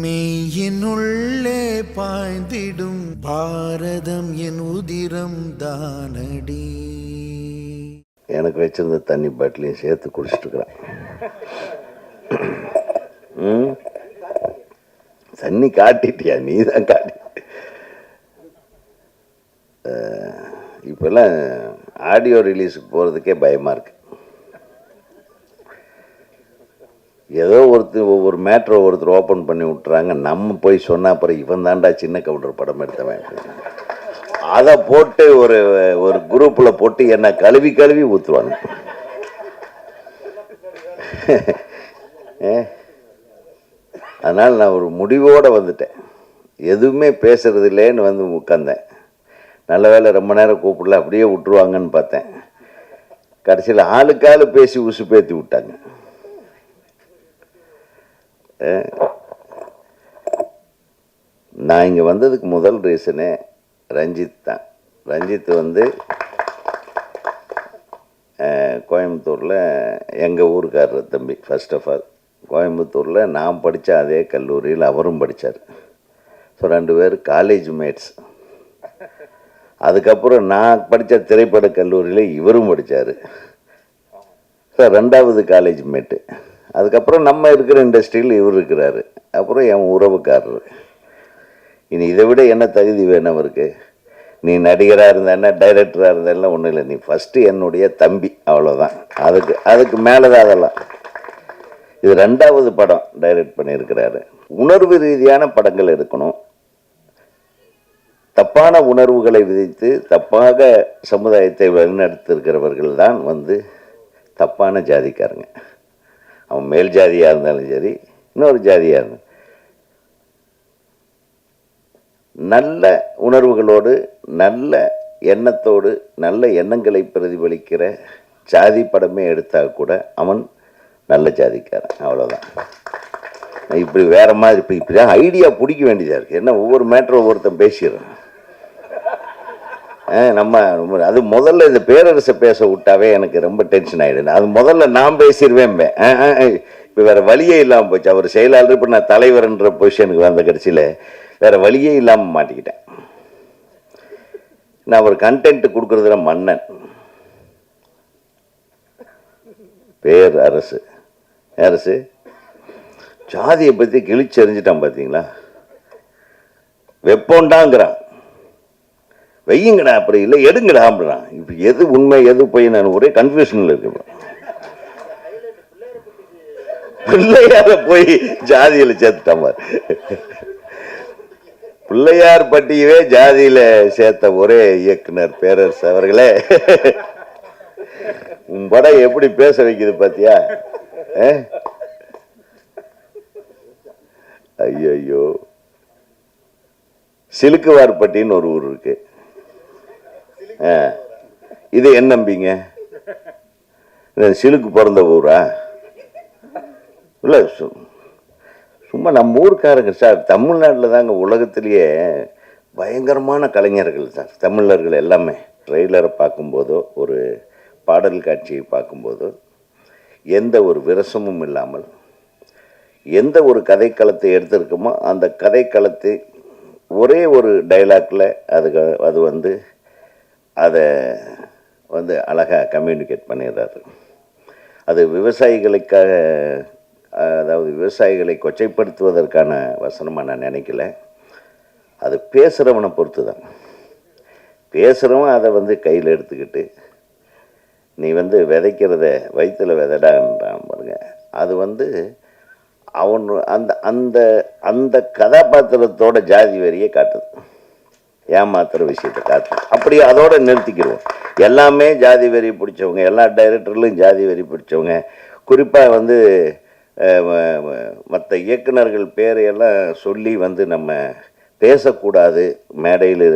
மெய்யினுள்ளே பாய்ந்திடும் பாரதம் என் உதிரம் தானடி. எனக்கு வச்சிருந்த தண்ணி பாட்டிலையும் சேர்த்து குடிச்சிட்டு இருக்கிறேன் ம்? தண்ணி காட்டிட்டியா? நீ தான் காட்டி. இப்போல்லாம் இப்பெல்லாம் ஆடியோ ரிலீஸுக்கு போகிறதுக்கே பயமாக இருக்குது ஏதோ ஒருத்தர் ஒவ்வொரு மேட்ரை ஒருத்தர் ஓப்பன் பண்ணி விட்டுறாங்க. நம்ம போய் சொன்னால் அப்புறம் இவன் தாண்டா சின்ன கவுண்டர் படம் எடுத்தவன் அதை போட்டு ஒரு ஒரு குரூப்பில் போட்டு என்ன கழுவி கழுவி ஊற்றுவாங்க அதனால் நான் ஒரு முடிவோடு வந்துட்டேன். எதுவுமே பேசுறது இல்லைன்னு வந்து உட்காந்தேன் நல்ல வேளை ரொம்ப நேரம் கூப்பிடல அப்படியே விட்டுருவாங்கன்னு பார்த்தேன். கடைசியில் ஆளுக்கு பேசி உசு பேத்தி விட்டாங்க. நான் இங்கே வந்ததுக்கு முதல் ரீசனே ரஞ்சித் தான். ரஞ்சித் வந்து கோயம்புத்தூரில் எங்கள் ஊருக்காரர் தம்பி ஃபர்ஸ்ட் ஆஃப் ஆல் கோயம்புத்தூரில் நான் படித்த அதே கல்லூரியில் அவரும் படித்தார் ஸோ ரெண்டு பேர் காலேஜ் மேட்ஸ் அதுக்கப்புறம் நான் படித்த திரைப்பட கல்லூரியில் இவரும் படித்தார் ஸோ ரெண்டாவது காலேஜ் மேட்டு அதுக்கப்புறம் நம்ம இருக்கிற இண்டஸ்ட்ரியில் இவர் இருக்கிறாரு. அப்புறம் என் உறவுக்காரர். இனி இதை விட என்ன தகுதி வேணும் அவருக்கு? நீ நடிகராக இருந்தேன்னா டைரக்டராக இருந்தெல்லாம் ஒன்றும் இல்லை. நீ ஃபஸ்ட்டு என்னுடைய தம்பி அவ்வளோதான் அதுக்கு அதுக்கு மேலே தான் அதெல்லாம். இது ரெண்டாவது படம் டைரக்ட் பண்ணியிருக்கிறாரு. உணர்வு ரீதியான படங்கள் எடுக்கணும். தப்பான உணர்வுகளை விதித்து தப்பாக சமுதாயத்தை வழிநடத்திருக்கிறவர்கள் தான் வந்து தப்பான ஜாதிக்காரங்க. அவன் மேல் ஜாதியாக இருந்தாலும் சரி இன்னொரு ஜாதியாக இருந்தாலும் நல்ல உணர்வுகளோடு நல்ல எண்ணத்தோடு நல்ல எண்ணங்களை பிரதிபலிக்கிற ஜாதி படமே எடுத்தால் கூட அவன் நல்ல ஜாதிக்காரன். அவ்வளோதான் இப்படி வேற மாதிரி இப்போ இப்படி தான் ஐடியா பிடிக்க வேண்டியதாக இருக்குது என்ன ஒவ்வொரு மேட்டரும் ஒவ்வொருத்தன் பேசிடுறான். நம்ம ரொம்ப அது முதல்ல இந்த பேரரசை பேச விட்டாவே எனக்கு ரொம்ப டென்ஷன் ஆயிடுது. அது முதல்ல நான் பேசிடுவேன் இப்போ வேற வழியே இல்லாமல் போச்சு. அவர் செயலாளர் இப்போ நான் தலைவர்ன்ற பொசிஷனுக்கு வந்த கடைசியில் வேற வழியே இல்லாமல் மாட்டிக்கிட்டேன். நான் ஒரு கண்டென்ட் கொடுக்கறதுல மன்னன். பேர் அரசு அரசு ஜாதியை பற்றி கிழிச்செறிஞ்சிட்டான் பார்த்தீங்களா வெப்பம்டாங்கிறான் வையுங்கடா அப்படி இல்லை எடுங்கடா அப்படின்னா. இப்போ எது உண்மை எது போய் நான் ஒரே கன்ஃபியூஷனில் இருக்கேன் பிள்ளையார போய் ஜாதியில சேர்த்துட்டாம பாரு. பிள்ளையார் பட்டியவே ஜாதியில சேர்த்த ஒரே இயக்குனர் பேரரசு அவர்களே. உன் படம் எப்படி பேச வைக்குது பாத்தியா? ஐயோ சிலுக்குவார்பட்டின்னு ஒரு ஊர் இருக்கு. இது என்ன நம்பிங்க? சிலுக்கு பிறந்த ஊரா? இல்லை சும்மா நம்ம ஊருக்காரங்க சார் தமிழ்நாட்டில் தாங்க உலகத்திலேயே பயங்கரமான கலைஞர்கள் சார் தமிழர்கள் எல்லாமே. ட்ரெய்லரை பார்க்கும்போதோ ஒரு பாடல் காட்சியை பார்க்கும்போதோ எந்த ஒரு விரசமும் இல்லாமல் எந்த ஒரு கதைக்களத்தை எடுத்திருக்கோமோ அந்த கதைக்களத்தை ஒரே ஒரு டைலாக்ல அதுக்கு அது வந்து அதை வந்து அழகாக கம்யூனிகேட் பண்ணிடுறாரு. அது விவசாயிகளுக்காக அதாவது விவசாயிகளை கொச்சைப்படுத்துவதற்கான வசனமாக நான் நினைக்கல. அது பேசுகிறவனை பொறுத்து தான் பேசுகிறவன் அதை வந்து கையில் எடுத்துக்கிட்டு நீ வந்து விதைக்கிறத வயிற்றுல விதடான்றான் பாருங்க. அது வந்து அவன் அந்த அந்த அந்த கதாபாத்திரத்தோட ஜாதி வரியை காட்டுது. ஏமாத்துற விஷயத்தை காத்து அப்படி அதோட நிறுத்திக்கிடுவோம் எல்லாமே ஜாதி வெறி பிடிச்சவங்க எல்லா டைரக்டர்லையும் ஜாதி வெறி பிடிச்சவங்க. குறிப்பாக வந்து மற்ற இயக்குனர்கள் பேரையெல்லாம் சொல்லி வந்து நம்ம பேசக்கூடாது. மேடையில்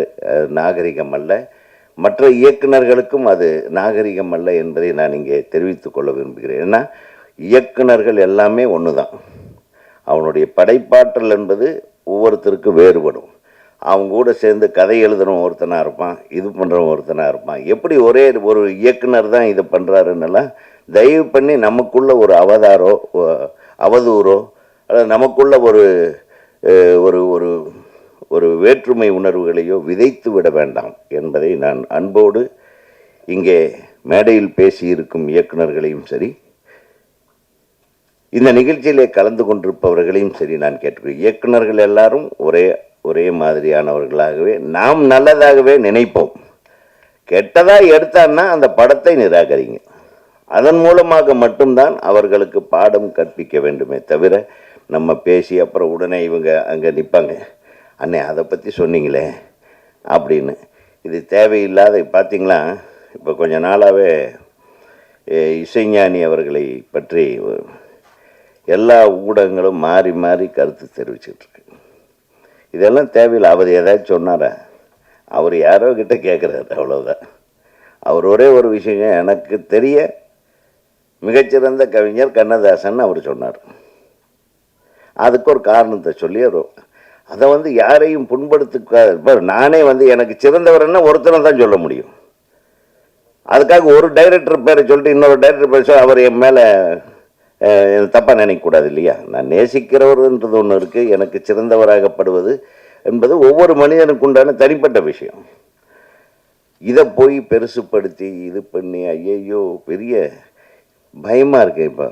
நாகரிகம் அல்ல. மற்ற இயக்குனர்களுக்கும் அது நாகரிகம் அல்ல என்பதை நான் இங்கே தெரிவித்துக் கொள்ள விரும்புகிறேன். ஏன்னா இயக்குனர்கள் எல்லாமே ஒன்று தான் அவனுடைய படைப்பாற்றல் என்பது ஒவ்வொருத்தருக்கும் வேறுபடும். அவங்க கூட சேர்ந்து கதை எழுதுறவன் ஒருத்தனாக இருப்பான் இது பண்ணுறவன் ஒருத்தனாக இருப்பான். எப்படி ஒரே ஒரு இயக்குனர் தான் இதை பண்ணுறாருன்னெல்லாம் தயவு பண்ணி நமக்குள்ள ஒரு அவதாரோ அவதூறோ அல்லது நமக்குள்ள ஒரு ஒரு ஒரு ஒரு வேற்றுமை உணர்வுகளையோ விதைத்து விட வேண்டாம் என்பதை நான் அன்போடு இங்கே மேடையில் பேசியிருக்கும் இயக்குனர்களையும் சரி இந்த நிகழ்ச்சியிலே கலந்து கொண்டிருப்பவர்களையும் சரி நான் கேட்டுக்கிறேன். இயக்குனர்கள் எல்லாரும் ஒரே ஒரே மாதிரியானவர்களாகவே நாம் நல்லதாகவே நினைப்போம். கெட்டதாக எடுத்தான்னா அந்த படத்தை நிராகரிங்க. அதன் மூலமாக மட்டும்தான் அவர்களுக்கு பாடம் கற்பிக்க வேண்டுமே தவிர நம்ம பேசி அப்புறம் உடனே இவங்க அங்கே நிற்பாங்க அண்ணே அதை பற்றி சொன்னீங்களே அப்படின்னு. இது தேவையில்லாத பார்த்தீங்களா இப்போ கொஞ்ச நாளாகவே இசைஞானி அவர்களை பற்றி எல்லா ஊடகங்களும் மாறி மாறி கருத்து தெரிவிச்சிட்டு இதெல்லாம் தேவையில்லை. அவர் ஏதாச்சும் சொன்னாரா? அவர் யாரோ கிட்ட கேட்குறாரு அவ்வளோதான் அவர் ஒரே ஒரு விஷயம் எனக்கு தெரிய மிகச்சிறந்த கவிஞர் கண்ணதாசன் அவர் சொன்னார். அதுக்கு ஒரு காரணத்தை சொல்லி அவர் அதை வந்து யாரையும் புண்படுத்த நானே வந்து எனக்கு சிறந்தவர்னா ஒருத்தனை தான் சொல்ல முடியும். அதுக்காக ஒரு டைரக்டர் பேரை சொல்லிட்டு இன்னொரு டைரக்டர் பேர் சொல்லி அவர் என் மேலே தப்பாக நினைக்கக்கூடாது இல்லையா? நான் நேசிக்கிறவர்ன்றது ஒன்று இருக்குது எனக்கு சிறந்தவராகப்படுவது என்பது ஒவ்வொரு மனிதனுக்கு உண்டான தனிப்பட்ட விஷயம். இதை போய் பெருசுப்படுத்தி இது பண்ணி ஐயையோ பெரிய பயமாக இருக்கு இப்போ.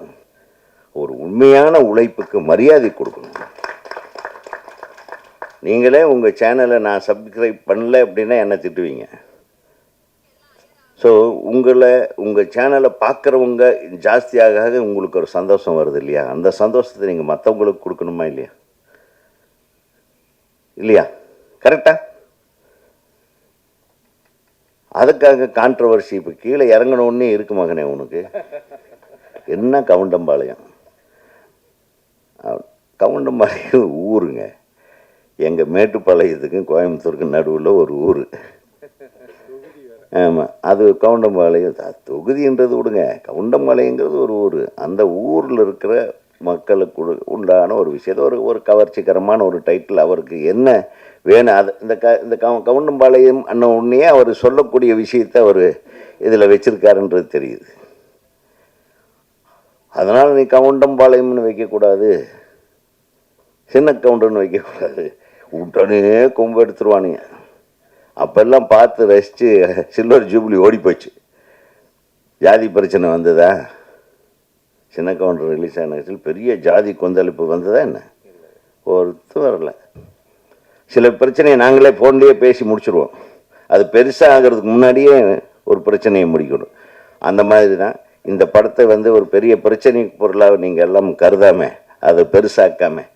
ஒரு உண்மையான உழைப்புக்கு மரியாதை கொடுக்கணும். நீங்களே உங்கள் சேனலை நான் சப்ஸ்கிரைப் பண்ணல அப்படின்னா என்ன திட்டுவீங்க? ஸோ உங்களை உங்கள் சேனலை பார்க்குறவங்க ஜாஸ்தியாக ஆக உங்களுக்கு ஒரு சந்தோஷம் வருது இல்லையா? அந்த சந்தோஷத்தை நீங்கள் மற்றவங்களுக்கு கொடுக்கணுமா இல்லையா? இல்லையா? கரெக்டா அதுக்காக கான்ட்ரவர்சி இப்போ கீழே இறங்கணுன்னே இருக்கு மகனே உனக்கு. என்ன கவுண்டம்பாளையம்? கவுண்டம்பாளையம் ஊருங்க. எங்கள் மேட்டுப்பாளையத்துக்கும் கோயம்புத்தூருக்கும் நடுவில் ஒரு ஊர். ஆமாம் அது கவுண்டம்பாளையம். தொகுதின்றது விடுங்க. கவுண்டம்பாளையங்கிறது ஒரு ஊர். அந்த ஊரில் இருக்கிற மக்களுக்கு உண்டான ஒரு விஷயத்தை ஒரு ஒரு கவர்ச்சிகரமான ஒரு டைட்டில் அவருக்கு என்ன வேணும்? அது இந்த க இந்த கவு கவுண்டம்பாளையம் அண்ணன் உடனே அவர் சொல்லக்கூடிய விஷயத்தை அவர் இதில் வச்சுருக்காருன்றது தெரியுது. அதனால் நீ கவுண்டம்பாளையம்னு வைக்கக்கூடாது. சின்ன கவுண்டர்னு வைக்கக்கூடாது. உடனே கொம்பு எடுத்துருவானுங்க. அப்பெல்லாம் பார்த்து ரசித்து சில்வர் ஜூப்ளி ஓடி போச்சு. ஜாதி பிரச்சனை வந்ததா? சின்ன கவுண்டர் ரிலீஸ் ஆன பெரிய ஜாதி கொந்தளிப்பு வந்ததா என்ன? ஒருத்தர் வரல. சில பிரச்சனையை நாங்களே ஃபோன்லேயே பேசி முடிச்சுருவோம். அது பெருசாக ஆகிறதுக்கு முன்னாடியே ஒரு பிரச்சனையை முடிக்கணும். அந்த மாதிரி தான் இந்த படத்தை வந்து ஒரு பெரிய பிரச்சனை பொருளாக நீங்கள் எல்லாம் கருதாமல் அதை பெருசாக்காமல்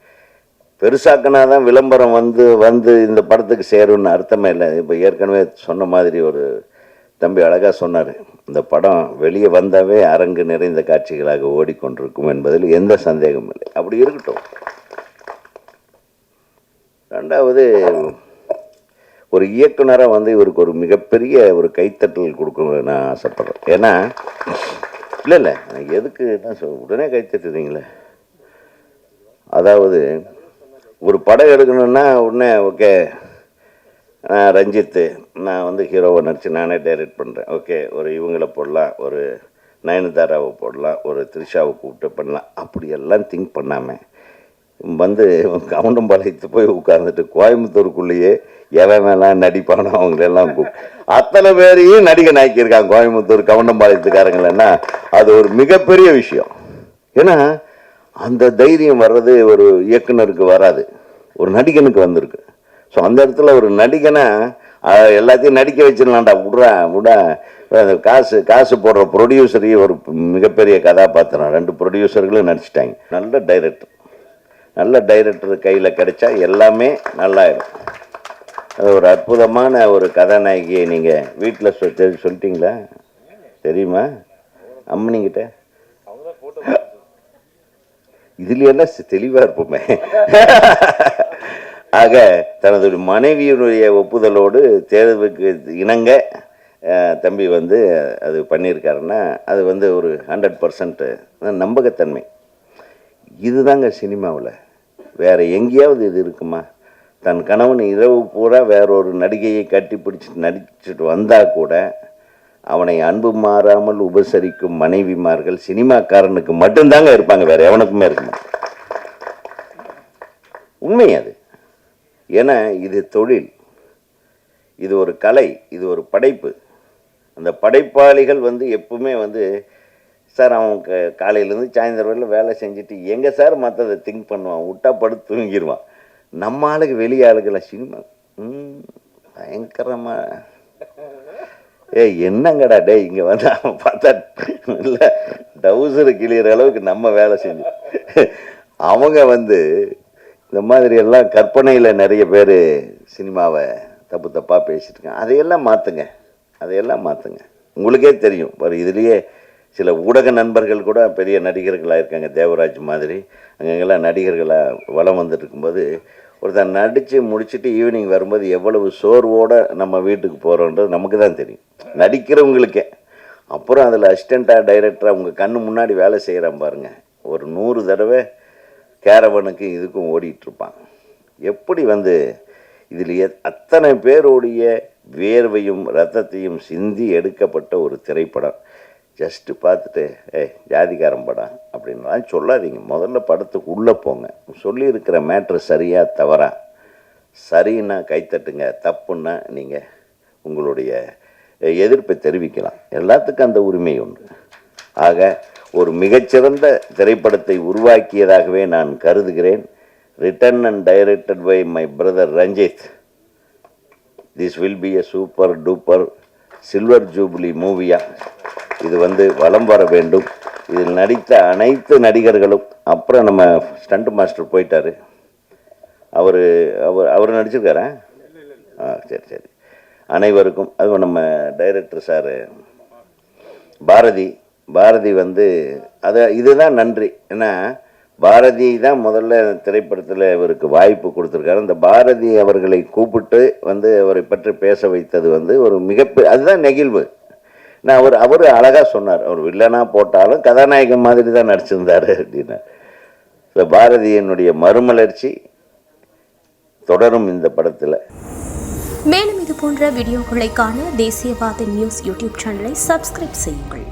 பெருசாக்கினா தான் விளம்பரம் வந்து வந்து இந்த படத்துக்கு சேரும்னு அர்த்தமே இல்லை. இப்போ ஏற்கனவே சொன்ன மாதிரி ஒரு தம்பி அழகாக சொன்னார் இந்த படம் வெளியே வந்தாவே அரங்கு நிறைந்த காட்சிகளாக ஓடிக்கொண்டிருக்கும் என்பதில் எந்த சந்தேகமும் இல்லை. அப்படி இருக்கட்டும். ரெண்டாவது ஒரு இயக்குனராக வந்து இவருக்கு ஒரு மிகப்பெரிய ஒரு கைத்தட்டல் கொடுக்க நான் ஆசைப்பட்றேன். ஏன்னா இல்லை இல்லை எதுக்கு என்ன சொல் உடனே கைத்தட்டுறீங்களே? அதாவது ஒரு படம் எடுக்கணும்னா உடனே ஓகே நான் ரஞ்சித்து நான் வந்து ஹீரோவை நடித்து நானே டைரக்ட் பண்ணுறேன் ஓகே ஒரு இவங்கள போடலாம் ஒரு நயனதாராவை போடலாம் ஒரு த்ரிஷாவை கூப்பிட்டு பண்ணலாம். அப்படியெல்லாம் திங்க் பண்ணாமல் வந்து கவுண்டம்பாளையத்து போய் உட்காந்துட்டு கோயம்புத்தூருக்குள்ளேயே எவன் வேணாம் நடிப்பானோ அவங்களெல்லாம் அத்தனை பேரையும் நடிகை நாய்க்கியிருக்காங்க கோயம்புத்தூர் கவுண்டம்பாளையத்துக்காரங்களன்னா அது ஒரு மிகப்பெரிய விஷயம். ஏன்னா அந்த தைரியம் வர்றது ஒரு இயக்குனருக்கு வராது. ஒரு நடிகனுக்கு வந்திருக்கு. ஸோ அந்த இடத்துல ஒரு நடிகனை எல்லாத்தையும் நடிக்க வச்சிடலாம்டா விட்றேன் விடா. அந்த காசு காசு போடுற ப்ரொடியூசரையும் ஒரு மிகப்பெரிய கதாபாத்திரம். ரெண்டு ப்ரொடியூசர்களும் நடிச்சிட்டாங்க. நல்ல டைரக்டர் நல்ல டைரக்டர் கையில் கிடைச்சா எல்லாமே நல்லாயிடும் அது ஒரு அற்புதமான ஒரு கதாநாயகியை நீங்கள் வீட்டில் சொல் சொல்லிட்டீங்களா? தெரியுமா? அம்மனிங்கிட்ட? இதுல எல்லாம் இருப்போமே. ஆக தனது மனைவியினுடைய ஒப்புதலோடு தேர்வுக்கு இணங்க தம்பி வந்து அது பண்ணியிருக்காருன்னா அது வந்து ஒரு ஹண்ட்ரட் பர்சன்ட்டு நம்பகத்தன்மை. இதுதாங்க சினிமாவில். வேறு எங்கேயாவது இது இருக்குமா? தன் கணவன் இரவு பூரா வேற ஒரு நடிகையை கட்டி பிடிச்சிட்டு நடிச்சுட்டு வந்தால் கூட அவனை அன்பு மாறாமல் உபசரிக்கும் மனைவிமார்கள் சினிமாக்காரனுக்கு மட்டும்தாங்க இருப்பாங்க. வேற எவனுக்குமே இருக்க உண்மை அது. ஏன்னா இது தொழில். இது ஒரு கலை. இது ஒரு படைப்பு. அந்த படைப்பாளிகள் வந்து எப்பவுமே வந்து சார் அவன் க காலையிலேருந்து சாயந்தரம் வரையில் வேலை செஞ்சுட்டு எங்கே சார் மற்றதை திங்க் பண்ணுவான்? விட்டா படுத்து தூங்கிடுவான் நம்ம ஆளுக்கு வெளி ஆளுகளை சினிமா. ம் பயங்கரமாக ஏய் என்னங்கடா டேய் இங்கே வந்து அவன் பார்த்தா இல்லை டவுசரு கிளியிற அளவுக்கு நம்ம வேலை செஞ்சு. அவங்க வந்து இந்த மாதிரி எல்லாம் கற்பனையில் நிறைய பேர் சினிமாவை தப்பு தப்பாக பேசிட்டுருக்காங்க அதையெல்லாம் மாற்றுங்க அதையெல்லாம் மாற்றுங்க உங்களுக்கே தெரியும். ஒரு இதுலேயே சில ஊடக நண்பர்கள் கூட பெரிய நடிகர்களாக இருக்காங்க தேவராஜ் மாதிரி. அங்கங்கெல்லாம் நடிகர்களாக வலம் வந்துட்டு இருக்கும்போது ஒருத்தன் நடித்து முடிச்சுட்டு ஈவினிங் வரும்போது எவ்வளவு சோர்வோடு நம்ம வீட்டுக்கு போகிறோன்றது நமக்கு தான் தெரியும். நடிக்கிறவங்களுக்கே. அப்புறம் அதில் அசிஸ்டண்ட்டாக டைரக்டராக உங்கள் கண்ணு முன்னாடி வேலை செய்கிறான் பாருங்க. ஒரு நூறு தடவை கேரவனுக்கு இதுக்கும் ஓடிட்டுருப்பான் எப்படி வந்து இதில் எத்- அத்தனை பேருடைய வேர்வையும் ரத்தத்தையும் சிந்தி எடுக்கப்பட்ட ஒரு திரைப்படம். ஜஸ்ட்டு பார்த்துட்டு ஏய் ஜாதிகாரம் படம் அப்படின்லாம் சொல்லாதீங்க. முதல்ல படத்துக்கு உள்ளே போங்க. சொல்லியிருக்கிற மேட்ரு சரியாக தவறா? சரின்னா கைத்தட்டுங்க தப்புன்னா நீங்கள் உங்களுடைய எதிர்ப்பை தெரிவிக்கலாம். எல்லாத்துக்கும் அந்த உரிமை உண்டு. ஆக ஒரு மிகச்சிறந்த திரைப்படத்தை உருவாக்கியதாகவே நான் கருதுகிறேன். Written and directed by my brother Ranjith this will be a super duper silver jubilee மூவியா இது வந்து வலம் வர வேண்டும். இதில் நடித்த அனைத்து நடிகர்களும் அப்புறம் நம்ம ஸ்டண்ட் மாஸ்டர் போயிட்டாரு. அவர் அவர் அவர் நடிச்சிருக்காரா? ஆ சரி சரி. அனைவருக்கும் அதுவும் நம்ம டைரக்டர் சார் பாரதி. பாரதி வந்து அதை இதுதான் நன்றி. ஏன்னா பாரதி தான் முதல்ல திரைப்படத்தில் இவருக்கு வாய்ப்பு கொடுத்துருக்காரு. அந்த பாரதி அவர்களை கூப்பிட்டு வந்து அவரை பற்றி பேச வைத்தது வந்து ஒரு மிகப்பெரிய அதுதான் நெகிழ்வு. நான் அவர் அவர் அழகாக சொன்னார். அவர் வில்லனாக போட்டாலும் கதாநாயகன் மாதிரி தான் நடிச்சிருந்தார் அப்படின்னு ஸோ பாரதியினுடைய மறுமலர்ச்சி தொடரும் இந்த படத்தில். மேலும் இது போன்ற வீடியோக்களை காண தேசியவாத நியூஸ் யூடியூப் சேனலை சப்ஸ்கிரைப் செய்யுங்கள்.